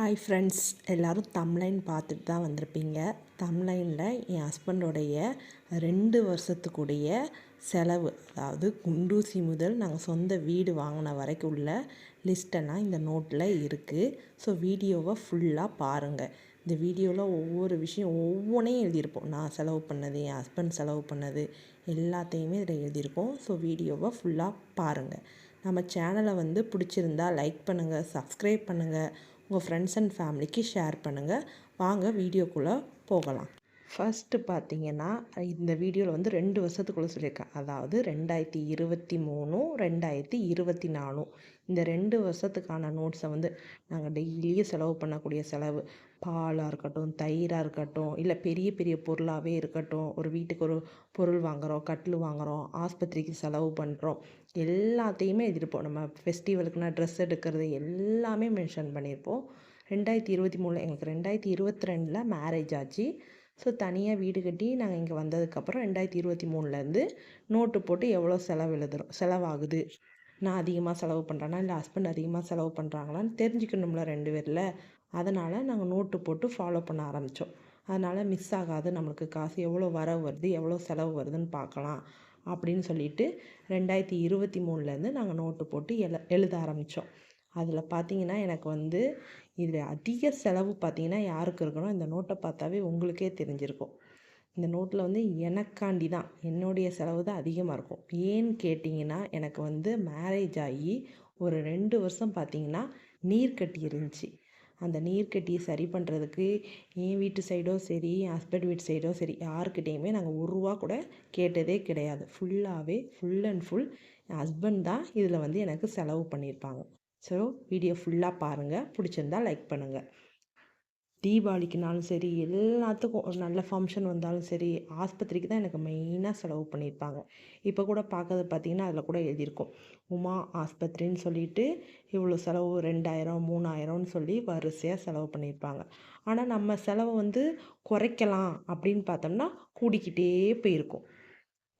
Hi friends எல்லோரும் தம்லைன் பார்த்துட்டு தான் வந்திருப்பீங்க. தம்லைனில் என் ஹஸ்பண்டோடைய ரெண்டு வருஷத்துக்குடைய செலவு அதாவது குண்டூசி முதல் நாங்கள் சொந்த வீடு வாங்கின வரைக்கும் உள்ள லிஸ்ட்டெல்லாம் இந்த நோட்டில் இருக்குது ஸோ வீடியோவை ஃபுல்லாக பாருங்கள் இந்த வீடியோவில் ஒவ்வொரு விஷயம் ஒவ்வொன்றையும் எழுதியிருப்போம். நான் செலவு பண்ணது என் ஹஸ்பண்ட் செலவு பண்ணது எல்லாத்தையுமே இதில் எழுதியிருக்கோம் ஸோ வீடியோவை ஃபுல்லாக பாருங்கள் நம்ம சேனலை வந்து பிடிச்சிருந்தா லைக் பண்ணுங்கள் சப்ஸ்கிரைப் பண்ணுங்கள் உங்கள் ஃப்ரெண்ட்ஸ் அண்ட் ஃபேமிலிக்கு ஷேர் பண்ணுங்கள் வாங்க வீடியோக்குள்ளே போகலாம். ஃபஸ்ட்டு பார்த்தீங்கன்னா இந்த வீடியோவில் வந்து ரெண்டு வருஷத்துக்குள்ளே சொல்லியிருக்கேன். அதாவது ரெண்டாயிரத்தி இருபத்தி மூணும் ரெண்டாயிரத்தி இருபத்தி நாலும் இந்த ரெண்டு வருஷத்துக்கான நோட்ஸை வந்து நாங்கள் டெய்லியும் செலவு பண்ணக்கூடிய செலவு. பாலாக இருக்கட்டும் தயிராக இருக்கட்டும் இல்லை பெரிய பெரிய பொருளாகவே இருக்கட்டும். ஒரு வீட்டுக்கு ஒரு பொருள் வாங்குகிறோம் கட்டில் வாங்குகிறோம் ஆஸ்பத்திரிக்கு செலவு பண்ணுறோம் எல்லாத்தையுமே எழுதியிருப்போம். நம்ம ஃபெஸ்டிவலுக்குனா ட்ரெஸ் எடுக்கிறது எல்லாமே மென்ஷன் பண்ணியிருப்போம். ரெண்டாயிரத்தி இருபத்தி மூணில் எங்களுக்கு ரெண்டாயிரத்தி இருபத்தி ரெண்டில் மேரேஜ் ஆச்சு. ஸோ தனியாக வீடு கட்டி நாங்கள் இங்கே வந்ததுக்கப்புறம் ரெண்டாயிரத்தி இருபத்தி மூணுலேருந்து நோட்டு போட்டு எவ்வளோ செலவு எழுதுகிறோம் செலவாகுது? நான் அதிகமாக செலவு பண்ணுறேன்னா இல்லை ஹஸ்பண்ட் அதிகமாக செலவு பண்ணுறாங்களான்னு தெரிஞ்சுக்கணும்ல ரெண்டு பேரில். அதனால் நாங்கள் நோட்டு போட்டு ஃபாலோ பண்ண ஆரம்பித்தோம் அதனால் மிஸ் ஆகாது. நம்மளுக்கு காசு எவ்வளோ வரவு வருது? எவ்வளோ செலவு வருதுன்னு பார்க்கலாம் அப்படின்னு சொல்லிட்டு ரெண்டாயிரத்தி இருபத்தி மூணுலேருந்து நாங்கள் நோட்டு போட்டு எழு எழுத ஆரம்பித்தோம் அதில் பார்த்தீங்கன்னா எனக்கு வந்து இதில் அதிக செலவு பார்த்தீங்கன்னா யாருக்கு இருக்கணும் இந்த நோட்டை பார்த்தாவே உங்களுக்கே தெரிஞ்சிருக்கும். இந்த நோட்டில் வந்து எனக்காண்டி தான் என்னுடைய செலவு தான் அதிகமாக இருக்கும். ஏன்னு கேட்டிங்கன்னா எனக்கு வந்து மேரேஜ் ஆகி ஒரு ரெண்டு வருஷம் பார்த்தீங்கன்னா நீர்க்கட்டி இருந்துச்சு. அந்த நீர்க்கட்டியை சரி பண்ணுறதுக்கு என் வீட்டு சைடோ சரி என் ஹஸ்பண்ட் வீட்டு சைடோ சரி யாருக்கிட்டேயுமே நாங்கள் ஒரு ரூபா கூட கேட்டதே கிடையாது. ஃபுல்லாகவே ஃபுல் அண்ட் ஃபுல் என் ஹஸ்பண்ட் தான் இதில் வந்து எனக்கு செலவு பண்ணியிருப்பாங்க. ஸோ வீடியோ ஃபுல்லாக பாருங்கள் பிடிச்சிருந்தால் லைக் பண்ணுங்கள் தீபாவளிக்குனாலும் சரி எல்லாத்துக்கும் ஒரு நல்ல ஃபங்க்ஷன் வந்தாலும் சரி ஆஸ்பத்திரிக்கு தான் எனக்கு மெயினாக செலவு பண்ணியிருப்பாங்க இப்போ கூட பார்க்கறது பார்த்திங்கன்னா அதில் கூட எழுதியிருக்கும். உமா ஆஸ்பத்திரின்னு சொல்லிட்டு இவ்வளோ செலவு ரெண்டாயிரம் மூணாயிரம்னு சொல்லி வரிசையாக செலவு பண்ணியிருப்பாங்க ஆனால் நம்ம செலவை வந்து குறைக்கலாம் அப்படின்னு பார்த்தோம்னா கூடிக்கிட்டே போயிருக்கும்.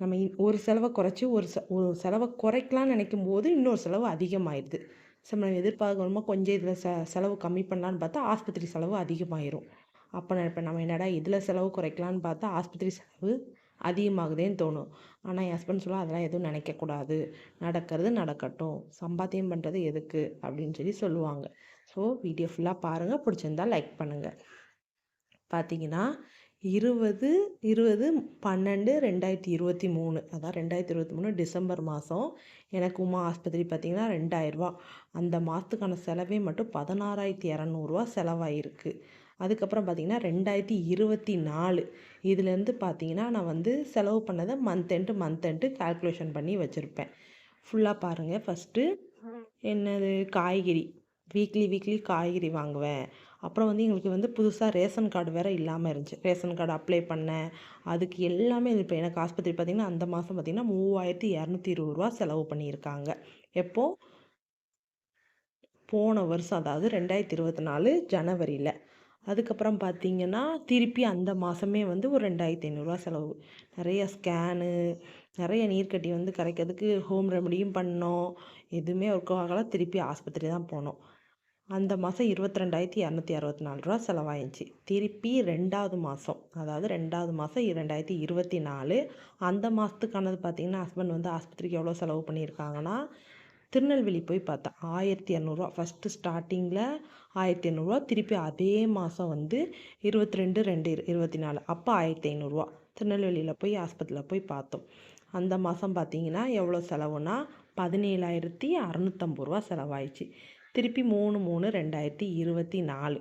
நம்ம ஒரு செலவை குறைச்சி ஒரு செ ஒரு செலவை குறைக்கலாம்னு நினைக்கும் போது இன்னொரு செலவு அதிகமாயிடுது சரி நம்ம எதிர்பார்க்கணுமா கொஞ்சம் இதில் ச செலவு கம்மி பண்ணலான்னு பார்த்தா ஆஸ்பத்திரி செலவு அதிகமாயிரும். அப்போ நினைப்பேன் நம்ம என்னடா இதில் செலவு குறைக்கலான்னு பார்த்தா ஆஸ்பத்திரி செலவு அதிகமாகுதேன்னு தோணும். ஆனால் என் ஹஸ்பண்ட் சொல்ல அதெல்லாம் எதுவும் நினைக்கக்கூடாது. நடக்கிறது நடக்கட்டும். சம்பாத்தியம் பண்ணுறது எதுக்கு? அப்படின்னு சொல்லி சொல்லுவாங்க. ஸோ வீடியோ ஃபுல்லாக பாருங்கள் பிடிச்சிருந்தா லைக் பண்ணுங்கள் பார்த்தீங்கன்னா இருபது இருபது பன்னெண்டு ரெண்டாயிரத்தி இருபத்தி மூணு. அதான் ரெண்டாயிரத்தி இருபத்தி மூணு டிசம்பர் மாதம் எனக்கு உமா ஆஸ்பத்திரி பார்த்திங்கன்னா ரெண்டாயிரரூவா அந்த மாதத்துக்கான செலவே மட்டும் பதினாறாயிரத்தி இரநூறுவா செலவாயிருக்கு. அதுக்கப்புறம் பார்த்திங்கன்னா ரெண்டாயிரத்தி இருபத்தி நாலு. இதுலேருந்து பார்த்திங்கன்னா நான் வந்து செலவு பண்ணதை month end month end calculation பண்ணி வச்சுருப்பேன். ஃபுல்லாக பாருங்கள் ஃபஸ்ட்டு என்னது? காய்கறி. வீக்லி வீக்லி காய்கறி வாங்குவேன். அப்புறம் வந்து எங்களுக்கு வந்து புதுசாக ரேஷன் கார்டு வேறு இல்லாமல் இருந்துச்சு. ரேஷன் கார்டு அப்ளை பண்ணேன் அதுக்கு எல்லாமே இப்போ எனக்கு ஆஸ்பத்திரி பார்த்திங்கன்னா அந்த மாதம் பார்த்திங்கன்னா மூவாயிரத்தி இரநூத்தி இருபது ரூபா செலவு பண்ணியிருக்காங்க. எப்போது போன வருஷம் அதாவது ரெண்டாயிரத்தி இருபத்தி நாலு ஜனவரியில். அதுக்கப்புறம் பார்த்திங்கன்னா திருப்பி அந்த மாதமே வந்து ஒரு ரெண்டாயிரத்தி ஐநூறுரூவா செலவு. நிறைய ஸ்கேனு நிறைய நீர்க்கட்டி வந்து கரைக்கிறதுக்கு ஹோம் ரெமடியும் பண்ணோம். எதுவுமே ஒர்க் ஆகலை. திருப்பி ஆஸ்பத்திரி தான் போனோம். அந்த மாதம் இருபத்தி ரெண்டாயிரத்தி இரநூத்தி அறுபத்தி நாலு ரூபா செலவாயிடுச்சு. திருப்பி ரெண்டாவது மாதம் அதாவது ரெண்டாவது மாதம் ரெண்டாயிரத்தி இருபத்தி நாலு அந்த மாதத்துக்கானது பார்த்திங்கன்னா ஹஸ்பண்ட் வந்து ஆஸ்பத்திரிக்கு எவ்வளோ செலவு பண்ணியிருக்காங்கன்னா திருநெல்வேலி போய் பார்த்தேன் ஆயிரத்தி இரநூறுவா ஃபஸ்ட்டு ஸ்டார்டிங்கில் ஆயிரத்தி இரநூறுவா திருப்பி அதே மாதம் வந்து இருபத்தி ரெண்டு ரெண்டு இருபத்தி நாலு அப்போ ஆயிரத்தி ஐநூறுரூவா திருநெல்வேலியில் போய் ஆஸ்பத்திரியில் போய் பார்த்தோம். அந்த மாதம் பார்த்தீங்கன்னா எவ்வளோ செலவுனா பதினேழாயிரத்தி அறநூற்றம்பது ரூபா செலவாயிடுச்சு. திருப்பி மூணு மூணு ரெண்டாயிரத்தி இருபத்தி நாலு.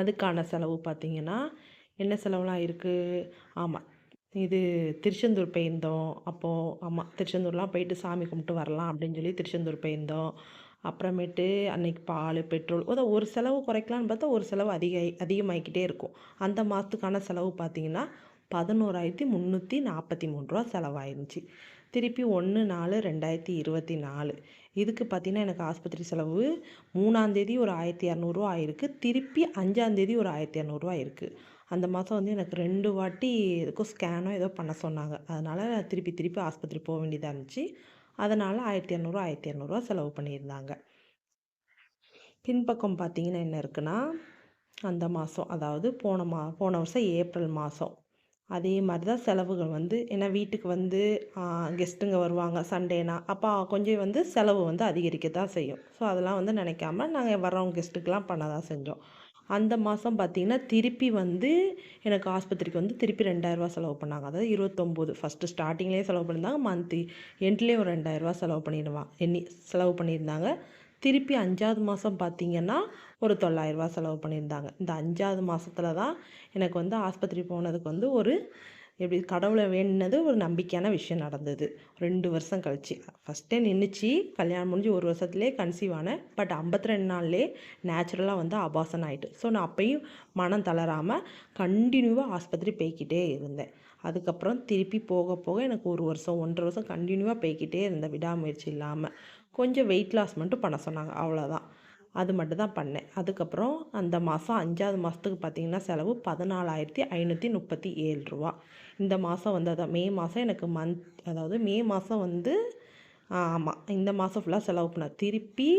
அதுக்கான செலவு பார்த்திங்கன்னா என்ன செலவுலாம் இருக்குது ஆமாம் இது திருச்செந்தூர் போயிருந்தோம் அப்போது ஆமாம் திருச்செந்தூர்லாம் போயிட்டு சாமி கும்பிட்டு வரலாம் அப்படின்னு சொல்லி திருச்செந்தூர் போயிருந்தோம் அப்புறமேட்டு அன்னைக்கு பால் பெட்ரோல் அதான் ஒரு செலவு குறைக்கலான்னு பார்த்தா ஒரு செலவு அதிக அதிகமாகிக்கிட்டே இருக்கும். அந்த மாதத்துக்கான செலவு பார்த்திங்கன்னா பதினோராயிரத்தி முந்நூற்றி நாற்பத்தி மூணு ரூபா செலவாயிருந்துச்சு. திருப்பி ஒன்று நாலு ரெண்டாயிரத்தி இருபத்தி நாலு. இதுக்கு பார்த்திங்கன்னா எனக்கு ஆஸ்பத்திரி செலவு மூணாந்தேதி ஒரு ஆயிரத்தி இரநூறுவா ஆயிருக்கு. திருப்பி அஞ்சாந்தேதி ஒரு ஆயிரத்தி இரநூறுவா இருக்குது அந்த மாதம் வந்து எனக்கு ரெண்டு வாட்டி எதுக்கும் ஸ்கேனோ ஏதோ பண்ண சொன்னாங்க. அதனால் திருப்பி திருப்பி ஆஸ்பத்திரி போக வேண்டியதாக இருந்துச்சு. அதனால் ஆயிரத்தி இரநூறுவா ஆயிரத்தி இரநூறுவா செலவு பண்ணியிருந்தாங்க. பின்பக்கம் பார்த்தீங்கன்னா என்ன இருக்குன்னா அந்த மாதம் அதாவது போன மா போன வருஷம் ஏப்ரல் மாதம் அதே மாதிரி தான் செலவுகள் வந்து. ஏன்னா வீட்டுக்கு வந்து கெஸ்ட்டுங்க வருவாங்க சண்டேனா அப்போ கொஞ்சம் வந்து செலவு வந்து அதிகரிக்க தான் செய்யும். ஸோ அதெல்லாம் வந்து நினைக்காம நாங்கள் வர்றவங்க கெஸ்ட்டுக்கெலாம் பண்ண தான் செஞ்சோம். அந்த மாதம் பார்த்திங்கன்னா திருப்பி வந்து எனக்கு ஆஸ்பத்திரிக்கு வந்து திருப்பி ரெண்டாயிரரூவா செலவு பண்ணாங்க. அதாவது இருபத்தொம்போது. ஃபஸ்ட்டு ஸ்டார்டிங்லேயே செலவு பண்ணியிருந்தாங்க மந்த்லி எண்ட்லேயே ஒரு ரெண்டாயிரரூவா செலவு பண்ணிடுவான் எண்ணி செலவு பண்ணியிருந்தாங்க. திருப்பி அஞ்சாவது மாதம் பார்த்திங்கன்னா ஒரு தொள்ளாயிரரூவா செலவு பண்ணியிருந்தாங்க. இந்த அஞ்சாவது மாதத்துல தான் எனக்கு வந்து ஆஸ்பத்திரி போனதுக்கு வந்து ஒரு எப்படி கடவுளை வேணுனது ஒரு நம்பிக்கையான விஷயம் நடந்தது. ரெண்டு வருஷம் கழிச்சு. ஃபஸ்ட்டே நின்றுச்சு கல்யாணம் முடிஞ்சு ஒரு வருஷத்துலேயே கன்சீவ் ஆனேன். பட் ஐம்பத்தி ரெண்டு நாள்லேயே நேச்சுரலாக வந்து அபாசன் ஆகிட்டு ஸோ நான் அப்பையும் மனம் தளராமல் கண்டினியூவாக ஆஸ்பத்திரி போய்கிட்டே இருந்தேன். அதுக்கப்புறம் திருப்பி போக போக எனக்கு ஒரு வருஷம் ஒன்றரை வருஷம் கண்டினியூவாக போய்கிட்டே இருந்தேன் விடாமுயற்சி இல்லாமல் கொஞ்சம் வெயிட் லாஸ் மட்டும் பண்ண சொன்னாங்க. அவ்வளோதான் அது மட்டும் தான் பண்ணேன். அதுக்கப்புறம் அந்த மாதம் அஞ்சாவது மாதத்துக்கு பார்த்திங்கன்னா செலவு பதினாலாயிரத்தி ஐநூற்றி முப்பத்தி ஏழு ரூபா. இந்த மாதம் வந்து அதான் மே மாதம் எனக்கு மந்த் அதாவது மே மாதம் வந்து ஆமாம் இந்த மாதம் ஃபுல்லாக செலவு பண்ண. திருப்பி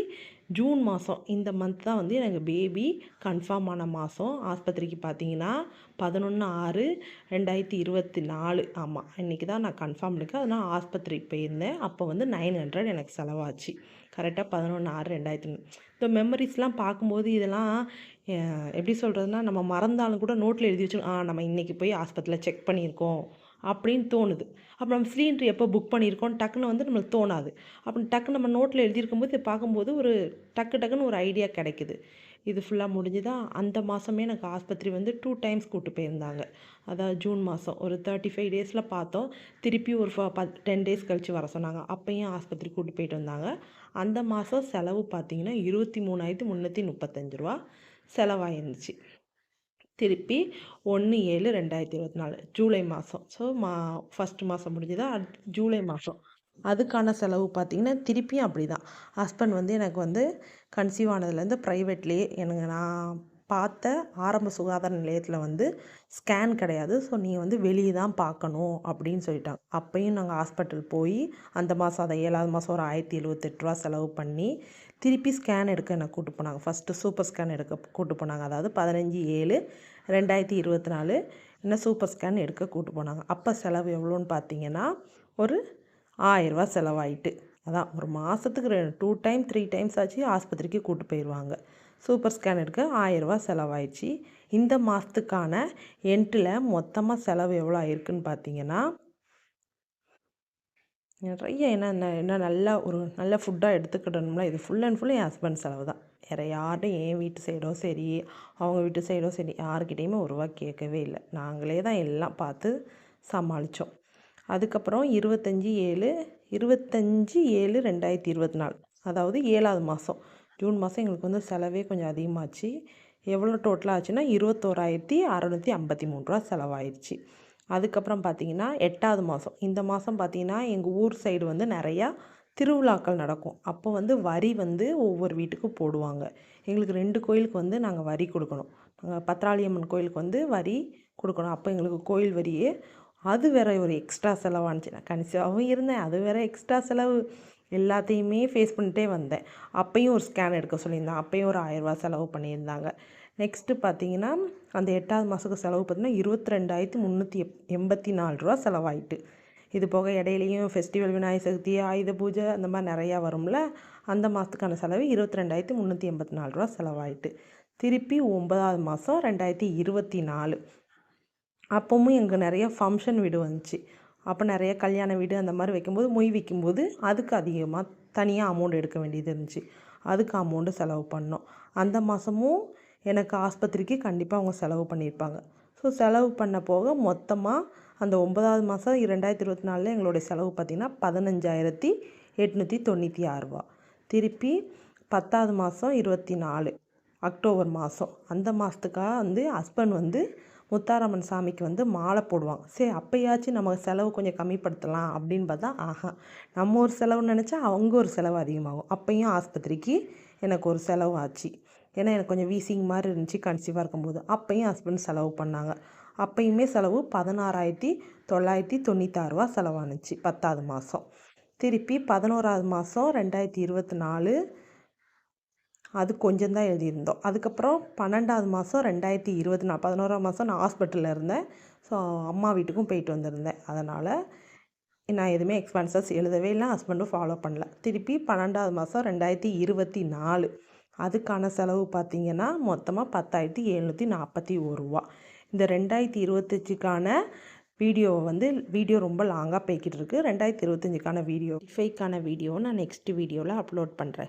ஜூன் மாதம் இந்த மந்த் தான் வந்து எனக்கு பேபி கன்ஃபார்ம் ஆன மாதம் ஆஸ்பத்திரிக்கு பார்த்தீங்கன்னா பதினொன்று ஆறு ரெண்டாயிரத்தி இருபத்தி நாலு. ஆமாம் இன்றைக்கி தான் நான் கன்ஃபார்ம் இருக்கேன் அதனால் ஆஸ்பத்திரிக்கு போயிருந்தேன். அப்போ வந்து நைன் ஹண்ட்ரட் எனக்கு செலவாச்சு. கரெக்டாக பதினொன்று ஆறு ரெண்டாயிரத்தி இந்த மெமரிஸ்லாம் பார்க்கும்போது இதெல்லாம் எப்படி சொல்கிறதுனா நம்ம மறந்தாலும் கூட நோட்டில் எழுதி வச்சு ஆ நம்ம இன்றைக்கி போய் ஆஸ்பத்திரியில் செக் பண்ணியிருக்கோம். அப்படின்னு தோணுது. அப்போ நம்ம சிலிண்டர் எப்போ புக் பண்ணியிருக்கோம் டக்குன்னு வந்து நம்மளுக்கு தோணாது. அப்போ டக்கு நம்ம நோட்டில் எழுதியிருக்கும்போது போது பார்க்கும்போது ஒரு டக்கு டக்குன்னு ஒரு ஐடியா கிடைக்குது. இது ஃபுல்லாக முடிஞ்சுதா? அந்த மாதமே எனக்கு ஆஸ்பத்திரி வந்து டூ டைம்ஸ் கூப்பிட்டு போயிருந்தாங்க. அதாவது ஜூன் மாதம் ஒரு தேர்ட்டி ஃபைவ் டேஸில் பார்த்தோம். திருப்பி ஒரு ஃப டென் டேஸ் கழித்து வர சொன்னாங்க. அப்போயும் ஆஸ்பத்திரி கூப்பிட்டு போயிட்டு வந்தாங்க. அந்த மாதம் செலவு பார்த்திங்கன்னா இருபத்தி மூணாயிரத்து முந்நூற்றி முப்பத்தஞ்சு ரூபா செலவாயிருந்துச்சு. திருப்பி ஒன்று ஏழு ரெண்டாயிரத்தி இருபத்தி நாலு ஜூலை மாதம் ஸோ மா ஃபஸ்ட்டு மாதம் முடிஞ்சுதா? ஜூலை மாதம் அதுக்கான செலவு பார்த்திங்கன்னா திருப்பியும் அப்படி தான் ஹஸ்பண்ட் வந்து எனக்கு வந்து கன்சீவ் ஆனதுலேருந்து ப்ரைவேட்லேயே எனக்கு நான் பார்த்த ஆரம்ப சுகாதார நிலையத்தில் வந்து ஸ்கேன் கிடையாது. ஸோ நீங்கள் வந்து வெளியே தான் பார்க்கணும் அப்படின்னு சொல்லிட்டாங்க. அப்பையும் நாங்கள் ஹாஸ்பிட்டல் போய் அந்த மாதம் அதை ஏழாவது மாதம் ஒரு ஆயிரத்தி எழுபத்தெட்டு ரூபா செலவு பண்ணி திருப்பி ஸ்கேன் எடுக்க என்னை கூட்டு போனாங்க. ஃபஸ்ட்டு சூப்பர் ஸ்கேன் எடுக்க கூட்டு போனாங்க. அதாவது பதினஞ்சு ஏழு ரெண்டாயிரத்தி இருபத்தி நாலு என்ன சூப்பர் ஸ்கேன் எடுக்க கூட்டு போனாங்க. அப்போ செலவு எவ்வளோன்னு பார்த்தீங்கன்னா ஒரு ஆயிரரூவா செலவாயிட்டு. அதான் ஒரு மாதத்துக்கு ரெ டூ டைம் த்ரீ டைம்ஸ் ஆச்சு ஆஸ்பத்திரிக்கு கூட்டு போயிடுவாங்க சூப்பர் ஸ்கேன் எடுக்க ஆயிரரூவா செலவாயிடுச்சு. இந்த மாதத்துக்கான என்ட்டில் மொத்தமாக செலவு எவ்வளோ ஆயிருக்குன்னு பார்த்தீங்கன்னா நிறைய என்ன என்ன நல்லா ஒரு நல்ல ஃபுட்டாக எடுத்துக்கிட்டோம்னா இது ஃபுல் அண்ட் ஃபுல் என் ஹஸ்பண்ட் செலவு தான். வேறு யார்கிட்டையும் என் வீட்டு சைடோ சரி அவங்க வீட்டு சைடோ சரி யாருக்கிட்டேயுமே ஒரு ரூபா கேட்கவே இல்லை. நாங்களே தான் எல்லாம் பார்த்து சமாளித்தோம் அதுக்கப்புறம் இருபத்தஞ்சி ஏழு இருபத்தஞ்சி ஏழு ரெண்டாயிரத்தி இருபத்தி நாலு. அதாவது ஏழாவது மாதம் ஜூன் மாதம் எங்களுக்கு வந்து செலவே கொஞ்சம் அதிகமாச்சு. எவ்வளோ டோட்டலாக ஆச்சுன்னா இருபத்தோராயிரத்தி அறநூற்றி ஐம்பத்தி மூணு ரூபா செலவாயிடுச்சு அதுக்கப்புறம் பார்த்திங்கன்னா எட்டாவது மாதம். இந்த மாதம் பார்த்திங்கன்னா எங்கள் ஊர் சைடு வந்து நிறையா திருவிழாக்கள் நடக்கும். அப்போ வந்து வரி வந்து ஒவ்வொரு வீட்டுக்கும் போடுவாங்க. எங்களுக்கு ரெண்டு கோயிலுக்கு வந்து நாங்கள் வரி கொடுக்கணும். நாங்கள் பத்ராளியம்மன் கோயிலுக்கு வந்து வரி கொடுக்கணும். அப்போ எங்களுக்கு கோயில் வரியே அது வேற ஒரு எக்ஸ்ட்ரா செலவானுச்சு நான் கன்சியாகவும் இருந்தேன். அது வேற எக்ஸ்ட்ரா செலவு. எல்லாத்தையுமே ஃபேஸ் பண்ணிட்டே வந்தேன். அப்பையும் ஒரு ஸ்கேன் எடுக்க சொல்லியிருந்தாங்க. அப்பையும் ஒரு ஆயிரரூவா செலவு பண்ணியிருந்தாங்க. நெக்ஸ்ட்டு பார்த்தீங்கன்னா அந்த எட்டாவது மாதத்துக்கு செலவு பார்த்திங்கன்னா இருபத்தி ரெண்டாயிரத்தி முந்நூற்றி எப் எண்பத்தி நாலு ரூபா செலவாயிட்டு. இது போக இடையிலையும் ஃபெஸ்டிவல் விநாயகர் சதுர்த்தி ஆயுத பூஜை அந்த மாதிரி நிறையா வரும்ல அந்த மாதத்துக்கான செலவு இருபத்தி ரெண்டாயிரத்தி முந்நூற்றி எண்பத்தி நாலு ரூபா செலவாயிட்டு. திருப்பி ஒன்பதாவது மாதம் ரெண்டாயிரத்தி இருபத்தி நாலு. அப்போவும் எங்கே நிறைய ஃபங்க்ஷன் வீடு வந்துச்சு. அப்போ நிறைய கல்யாண வீடு அந்த மாதிரி வைக்கும்போது மொய் வைக்கும்போது அதுக்கு அதிகமாக தனியாக அமௌண்ட் எடுக்க வேண்டியது இருந்துச்சு. அதுக்கு அமௌண்ட்டு செலவு பண்ணோம். அந்த மாதமும் எனக்கு ஆஸ்பத்திரிக்கு கண்டிப்பாக அவங்க செலவு பண்ணியிருப்பாங்க. ஸோ செலவு பண்ண போக மொத்தமாக அந்த ஒன்பதாவது மாதம் ரெண்டாயிரத்தி இருபத்தி நாலில் எங்களுடைய செலவு பார்த்திங்கன்னா பதினஞ்சாயிரத்தி எட்நூற்றி தொண்ணூற்றி ஆறுரூவா திருப்பி பத்தாவது மாதம் இருபத்தி நாலு அக்டோபர் மாதம் அந்த மாதத்துக்காக வந்து ஹஸ்பண்ட் வந்து முத்தாரம்மன் சாமிக்கு வந்து மாலை போடுவாங்க. சரி அப்போயாச்சும் நம்ம செலவு கொஞ்சம் கம்மிப்படுத்தலாம் அப்படின்னு பார்த்தா ஆஹா நம்ம ஒரு செலவு நினச்சா அவங்க ஒரு செலவு அதிகமாகும். அப்பையும் ஆஸ்பத்திரிக்கு எனக்கு ஒரு செலவு ஆச்சு. ஏன்னா எனக்கு கொஞ்சம் வீசிங் மாதிரி இருந்துச்சு கன்சீவாக இருக்கும்போது. அப்பையும் ஹஸ்பண்ட் செலவு பண்ணாங்க. அப்பையுமே செலவு பதினாறாயிரத்தி தொள்ளாயிரத்தி தொண்ணூத்தாறுரூவா செலவானுச்சு பத்தாவது மாதம் திருப்பி பதினோராவது மாதம் ரெண்டாயிரத்தி இருபத்தி நாலு அது கொஞ்சம் தான் எழுதியிருந்தோம். அதுக்கப்புறம் பன்னெண்டாவது மாதம் ரெண்டாயிரத்தி இருபத்தி நாலு பதினோராம் மாதம் நான் ஹாஸ்பிட்டலில் இருந்தேன். ஸோ அம்மா வீட்டுக்கும் போயிட்டு வந்திருந்தேன். அதனால் நான் எதுவுமே எக்ஸ்பென்சஸ் எழுதவே இல்லை ஹஸ்பண்டும் ஃபாலோ பண்ணல. திருப்பி பன்னெண்டாவது மாதம் ரெண்டாயிரத்தி இருபத்தி நாலு. அதுக்கான செலவு பார்த்திங்கன்னா மொத்தமாக பத்தாயிரத்தி எழுநூற்றி நாற்பத்தி ஒரு ரூபா. இந்த ரெண்டாயிரத்தி இருபத்தஞ்சுக்கான வீடியோவை வந்து வீடியோ ரொம்ப லாங்காக போய்கிட்டு இருக்குது ரெண்டாயிரத்தி இருபத்தஞ்சுக்கான வீடியோ ஃபைக்கான வீடியோ நான் நெக்ஸ்ட் வீடியோவில் அப்லோட் பண்ணுறேன்